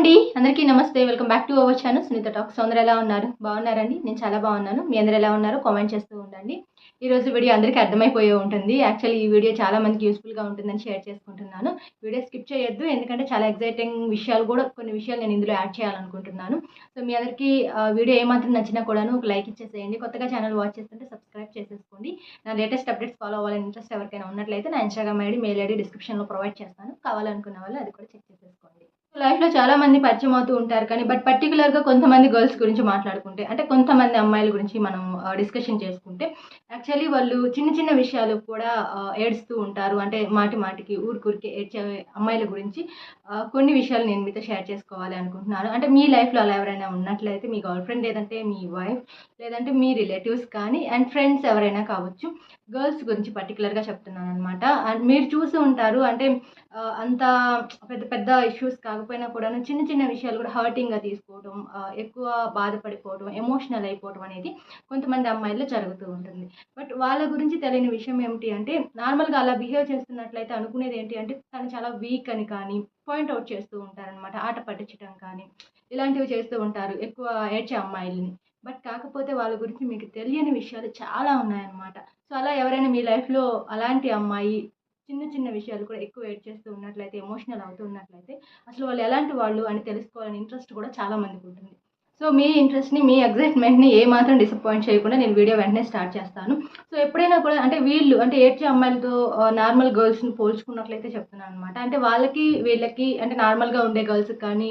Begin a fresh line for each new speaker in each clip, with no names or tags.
అండి అందరికీ నమస్తే. Welcome back to our channel Sunitha talks అందరూ ఎలా ఉన్నారు? బాగున్నారండి? నేను చాలా బాగున్నాను. మీ అందరూ ఎలా ఉన్నారో కామెంట్ చేస్తూ ఉండండి. ఈ రోజు వీడియో అందరికీ అర్థమైపోయే ఉంటుంది. యాక్చువల్లీ ఈ వీడియో చాలా మందికి యూస్ఫుల్గా ఉంటుందని షేర్ చేసుకుంటున్నాను. వీడియో స్కిప్ చేయొద్దు ఎందుకంటే చాలా ఎగ్జైటింగ్ విషయాలు కూడా కొన్ని విషయాలు నేను ఇందులో యాడ్ చేయాలనుకుంటున్నాను. సో మీ అందరికీ వీడియో ఏమాత్రం నచ్చినా కూడాను ఒక లైక్ ఇచ్చేసేయండి. కొత్తగా ఛానల్ వాచ్ చేస్తుంటే సబ్స్క్రైబ్ చేసేసుకోండి. నా లేటెస్ట్ అప్డేట్స్ ఫాలో అవ్వాలని ఇంట్రెస్ట్ ఎవరికైనా ఉన్నట్లయితే నా ఇన్స్టాగ్రామ్ ఐడి మెయిల్ ఐడి డిస్క్రిప్షన్లో ప్రొవైడ్ చేస్తాను. కావాలనుకున్న వాళ్ళు అది కూడా చెక్ లైఫ్లో చాలామంది పరిచయం అవుతూ ఉంటారు కానీ బట్ పర్టికులర్గా కొంతమంది గర్ల్స్ గురించి మాట్లాడుకుంటే అంటే కొంతమంది అమ్మాయిల గురించి మనం డిస్కషన్ చేసుకుంటే యాక్చువల్లీ వాళ్ళు చిన్న చిన్న విషయాలు కూడా ఏడుస్తూ ఉంటారు. అంటే మాటి మాటికి ఊరికూరికి ఏడ్చే అమ్మాయిల గురించి కొన్ని విషయాలు నేను మీతో షేర్ చేసుకోవాలి అనుకుంటున్నాను. అంటే మీ లైఫ్లో అలా ఎవరైనా ఉన్నట్లయితే మీ గర్ల్ ఫ్రెండ్ లేదంటే మీ వైఫ్ లేదంటే మీ రిలేటివ్స్ కానీ అండ్ ఫ్రెండ్స్ ఎవరైనా కావచ్చు గర్ల్స్ గురించి పర్టికులర్గా చెప్తున్నాను అనమాట అండ్ మీరు చూసి ఉంటారు అంటే అంత పెద్ద పెద్ద ఇష్యూస్ కాకపోయినా కూడా చిన్న చిన్న విషయాలు కూడా హర్టింగ్గా తీసుకోవడం ఎక్కువ బాధపడిపోవడం ఎమోషనల్ అయిపోవడం అనేది కొంతమంది అమ్మాయిల్లో జరుగుతూ ఉంటుంది. బట్ వాళ్ళ గురించి తెలియని విషయం ఏమిటి అంటే నార్మల్గా అలా బిహేవ్ చేస్తున్నట్లయితే అనుకునేది ఏంటి అంటే తను చాలా వీక్ అని కానీ పాయింట్ అవుట్ చేస్తూ ఉంటారనమాట ఆట పట్టించడం కానీ ఇలాంటివి చేస్తూ ఉంటారు ఎక్కువ ఏడ్చే అమ్మాయిల్ని. బట్ కాకపోతే వాళ్ళ గురించి మీకు తెలియని విషయాలు చాలా ఉన్నాయన్నమాట. సో అలా ఎవరైనా మీ లైఫ్లో అలాంటి అమ్మాయి చిన్న చిన్న విషయాలు కూడా ఎక్కువ ఏడ్ చేస్తూ ఉన్నట్లయితే ఎమోషనల్ అవుతూ ఉన్నట్లయితే అసలు వాళ్ళు ఎలాంటి వాళ్ళు అని తెలుసుకోవాలని ఇంట్రెస్ట్ కూడా చాలా మందికి ఉంటుంది. సో మీ ఇంట్రెస్ట్ని మీ ఎగ్జైట్మెంట్ని ఏ మాత్రం డిసప్పాయింట్ చేయకుండా నేను వీడియో వెంటనే స్టార్ట్ చేస్తాను. సో ఎప్పుడైనా కూడా అంటే వీళ్ళు అంటే ఏడ్చే అమ్మాయిలతో నార్మల్ గర్ల్స్ని పోల్చుకున్నట్లయితే చెప్తున్నాను అనమాట అంటే వాళ్ళకి వీళ్ళకి అంటే నార్మల్గా ఉండే గర్ల్స్కి కానీ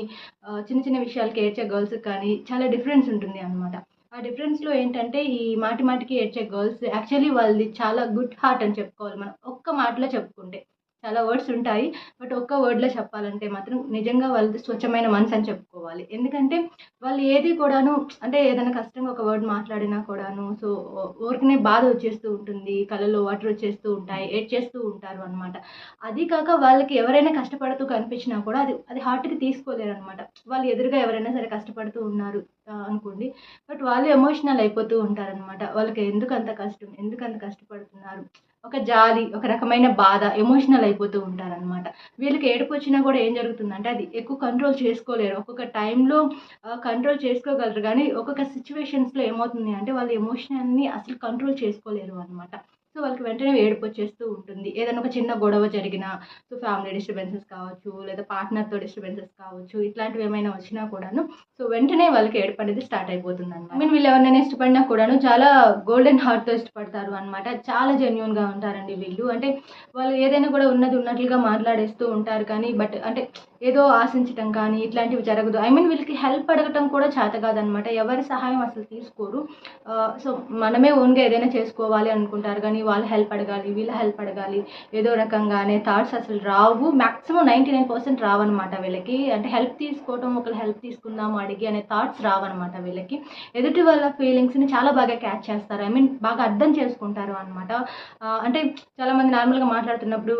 చిన్న చిన్న విషయాలకి ఏడ్చే గర్ల్స్కి కానీ చాలా డిఫరెన్స్ ఉంటుంది అనమాట ఆ డిఫరెన్స్లో ఏంటంటే ఈ మాటి మాటికి ఏడ్చే గర్ల్స్ యాక్చువల్లీ వాళ్ళది చాలా గుడ్ హార్ట్ అని చెప్పుకోవాలి మనం. ఒక్క మాటలో చెప్పుకుంటే. చాలా వర్డ్స్ ఉంటాయి. బట్ ఒక్క వర్డ్లో చెప్పాలంటే మాత్రం నిజంగా వాళ్ళది స్వచ్ఛమైన మనసు అని చెప్పుకోవాలి. ఎందుకంటే వాళ్ళు ఏది కూడాను అంటే ఏదైనా కష్టంగా ఒక వర్డ్ మాట్లాడినా కూడాను సో ఊరికనే బాధ వచ్చేస్తూ ఉంటుంది. కళ్ళలో వాటర్ వచ్చేస్తూ ఉంటాయి. ఏడ్ చేస్తూ ఉంటారు అనమాట అది కాక వాళ్ళకి ఎవరైనా కష్టపడుతూ కనిపించినా కూడా అది అది హార్ట్కి తీసుకోలేరు అనమాట వాళ్ళు ఎదురుగా ఎవరైనా సరే కష్టపడుతూ ఉన్నారు అనుకోండి. బట్ వాళ్ళు ఎమోషనల్ అయిపోతూ ఉంటారనమాట వాళ్ళకి ఎందుకు అంత కష్టం? ఎందుకు అంత కష్టపడుతున్నారు? ఒక జాలి ఒక రకమైన బాధ ఎమోషనల్ అయిపోతూ ఉంటారనమాట వీళ్ళకి ఏడుపు వచ్చినా కూడా ఏం జరుగుతుందంటే అది ఎక్కువ కంట్రోల్ చేసుకోలేరు. ఒక్కొక్క టైంలో కంట్రోల్ చేసుకోగలరు. కానీ ఒక్కొక్క సిచ్యువేషన్స్లో ఏమవుతుంది అంటే వాళ్ళ ఎమోషనల్ని అసలు కంట్రోల్ చేసుకోలేరు అనమాట సో వాళ్ళకి వెంటనే ఏడుపు వచ్చేస్తూ ఉంటుంది. ఏదైనా ఒక చిన్న గొడవ జరిగినా సో ఫ్యామిలీ డిస్టర్బెన్సెస్ కావచ్చు లేదా పార్ట్నర్తో డిస్టర్బెన్సెస్ కావచ్చు ఇట్లాంటివి ఏమైనా వచ్చినా కూడాను సో వెంటనే వాళ్ళకి ఏడుపు అనేది స్టార్ట్ అయిపోతుంది అనమాట మీన్ వీళ్ళు ఎవరినైనా ఇష్టపడినా కూడాను చాలా గోల్డెన్ హార్ట్తో ఇష్టపడతారు అనమాట చాలా జెన్యున్గా ఉంటారండి వీళ్ళు. అంటే వాళ్ళు ఏదైనా కూడా ఉన్నది ఉన్నట్లుగా మాట్లాడేస్తూ ఉంటారు కానీ బట్ అంటే ఏదో ఆశించటం కానీ ఇట్లాంటివి జరగదు. ఐ మీన్ వీళ్ళకి హెల్ప్ అడగటం కూడా చేత కాదనమాట ఎవరి సహాయం అసలు తీసుకోరు. సో మనమే ఓన్గా ఏదైనా చేసుకోవాలి అనుకుంటారు కానీ వాళ్ళు హెల్ప్ అడగాలి వీళ్ళ హెల్ప్ అడగాలి ఏదో రకంగానే థాట్స్ అసలు రావు. మ్యాక్సిమం నైంటీ నైన్ పర్సెంట్ రావన్నమాట వీళ్ళకి. అంటే హెల్ప్ తీసుకోవటం ఒకరు హెల్ప్ తీసుకుందాం అడిగి అనే థాట్స్ రావన్నమాట వీళ్ళకి. ఎదుటి వాళ్ళ ఫీలింగ్స్ని చాలా బాగా క్యాచ్ చేస్తారు. ఐ మీన్ బాగా అర్థం చేసుకుంటారు అనమాట అంటే చాలామంది నార్మల్గా మాట్లాడుతున్నప్పుడు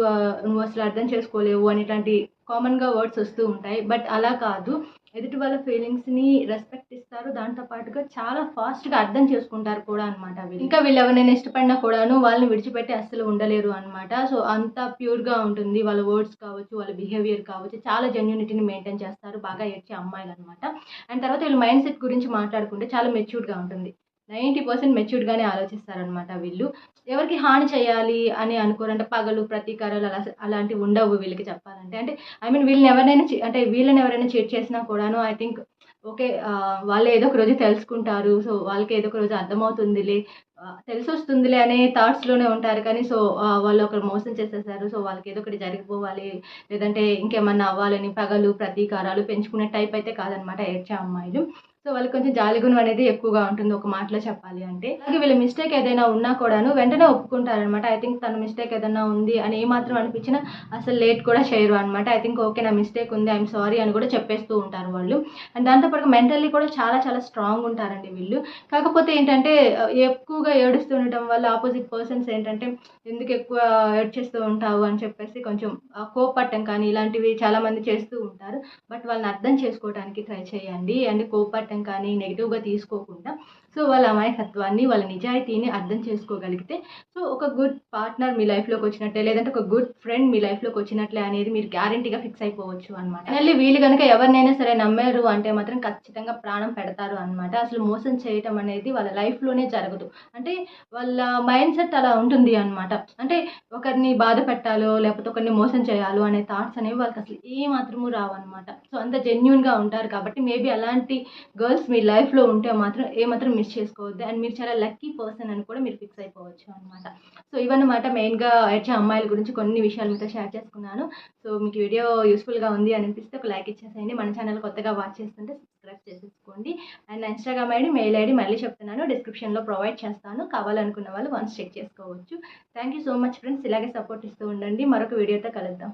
నువ్వు అసలు అర్థం చేసుకోలేవు అని ఇట్లాంటి కామన్గా వర్డ్స్ వస్తూ ఉంటాయి. బట్ అలా కాదు. ఎదుటి వాళ్ళ ఫీలింగ్స్ని రెస్పెక్ట్ ఇస్తారు. దాంతో పాటుగా చాలా ఫాస్ట్గా అర్థం చేసుకుంటారు కూడా అనమాట వీళ్ళు. ఇంకా వీళ్ళు ఎవరైనా ఇష్టపడినా కూడాను వాళ్ళని విడిచిపెట్టి అస్సలు ఉండలేరు అనమాట సో అంత ప్యూర్గా ఉంటుంది. వాళ్ళ వర్డ్స్ కావచ్చు వాళ్ళ బిహేవియర్ కావచ్చు చాలా జెన్యునిటీని మెయింటైన్ చేస్తారు. బాగా ఏడ్చే అమ్మాయిలు అనమాట అండ్ తర్వాత వీళ్ళ మైండ్ సెట్ గురించి మాట్లాడుకుంటే చాలా మెచ్యూర్గా ఉంటుంది. నైంటీ పర్సెంట్ మెచ్యూర్డ్గానే ఆలోచిస్తారనమాట వీళ్ళు. ఎవరికి హాని చేయాలి అని అనుకోరంటే పగలు ప్రతీకారాలు అలా అలాంటివి ఉండవు వీళ్ళకి చెప్పాలంటే. అంటే ఐ మీన్ వీళ్ళని ఎవరైనా అంటే వీళ్ళని ఎవరైనా చీట్ చేసినా కూడాను ఐ థింక్ ఓకే వాళ్ళు ఏదో ఒక రోజు తెలుసుకుంటారు. సో వాళ్ళకి ఏదో ఒక రోజు అర్థమవుతుందిలే. తెలిసి వస్తుందిలే అనే థాట్స్లోనే ఉంటారు కానీ సో వాళ్ళు ఒకరు మోసం చేసేసారు. సో వాళ్ళకి ఏదో ఒకటి జరిగిపోవాలి. లేదంటే ఇంకేమన్నా అవ్వాలని పగలు ప్రతీకారాలు పెంచుకునే టైప్ అయితే కాదనమాట ఏడ్చే అమ్మాయిలు. సో వాళ్ళకి కొంచెం జాలిగుణం అనేది ఎక్కువగా ఉంటుంది ఒక మాటలో చెప్పాలి అంటే. అలాగే వీళ్ళ మిస్టేక్ ఏదైనా ఉన్నా కూడాను వెంటనే ఒప్పుకుంటారనమాట ఐ థింక్ తన మిస్టేక్ ఏదైనా ఉంది అని ఏమాత్రం అనిపించినా అసలు లేట్ కూడా చేయరు అనమాట ఐ థింక్ ఓకే నా మిస్టేక్ ఉంది ఐఎమ్ సారీ అని కూడా చెప్పేస్తూ ఉంటారు వాళ్ళు. అండ్ దాంతోపాటు మెంటల్లీ కూడా చాలా చాలా స్ట్రాంగ్ ఉంటారండి వీళ్ళు. కాకపోతే ఏంటంటే ఎక్కువగా ఏడుస్తూ ఉండటం వల్ల ఆపోజిట్ పర్సన్స్ ఏంటంటే ఎందుకు ఎక్కువ ఏడ్చేస్తూ ఉంటావు? అని చెప్పేసి కొంచెం కోపట్టం కానీ ఇలాంటివి చాలామంది చేస్తూ ఉంటారు. బట్ వాళ్ళని అర్థం చేసుకోవడానికి ట్రై చేయండి. అండ్ కోపట్టం కానీ నెగిటివ్గా తీసుకోకుండా సో వాళ్ళ అమాయకత్వాన్ని వాళ్ళ నిజాయితీని అర్థం చేసుకోగలిగితే సో ఒక గుడ్ పార్ట్నర్ మీ లైఫ్లోకి వచ్చినట్టే లేదంటే ఒక గుడ్ ఫ్రెండ్ మీ లైఫ్లోకి వచ్చినట్లే అనేది మీరు గ్యారంటీగా ఫిక్స్ అయిపోవచ్చు అనమాట మళ్ళీ వీళ్ళు కనుక ఎవరినైనా సరే నమ్మారు అంటే మాత్రం ఖచ్చితంగా ప్రాణం పెడతారు అనమాట అసలు మోసం చేయటం అనేది వాళ్ళ లైఫ్లోనే జరగదు. అంటే వాళ్ళ మైండ్ సెట్ అలా ఉంటుంది అనమాట అంటే ఒకరిని బాధ పెట్టాలో లేకపోతే ఒకరిని మోసం చేయాలో అనే థాట్స్ అనేవి వాళ్ళకి అసలు ఏ మాత్రము రావు సో అంత జెన్యున్గా ఉంటారు కాబట్టి మేబీ అలాంటి గర్ల్స్ మీ లైఫ్లో ఉంటే మాత్రం ఏ మాత్రం మిస్ చేసుకోవద్దు. అండ్ మీరు చాలా లక్కీ పర్సన్ అని కూడా మీరు ఫిక్స్ అయిపోవచ్చు అనమాట సో ఇవన్నమాట మెయిన్గా వచ్చే అమ్మాయిల గురించి కొన్ని విషయాలు మీతో షేర్ చేసుకున్నాను. సో మీకు వీడియో యూస్ఫుల్గా ఉంది అనిపిస్తే ఒక లైక్ ఇచ్చేసేయండి. మన ఛానల్ కొత్తగా వాచ్ చేస్తుంటే సబ్స్క్రైబ్ చేసేసుకోండి. అండ్ నా ఇన్స్టాగ్రామ్ ఐడి మెయిల్ ఐడి మళ్ళీ చెప్తున్నాను. డిస్క్రిప్షన్లో ప్రొవైడ్ చేస్తాను. కావాలనుకున్న వాళ్ళు వన్స్ చెక్ చేసుకోవచ్చు. Thank you so much friends ఇలాగే సపోర్ట్ ఇస్తూ ఉండండి. మరొక వీడియోతో కలుద్దాం.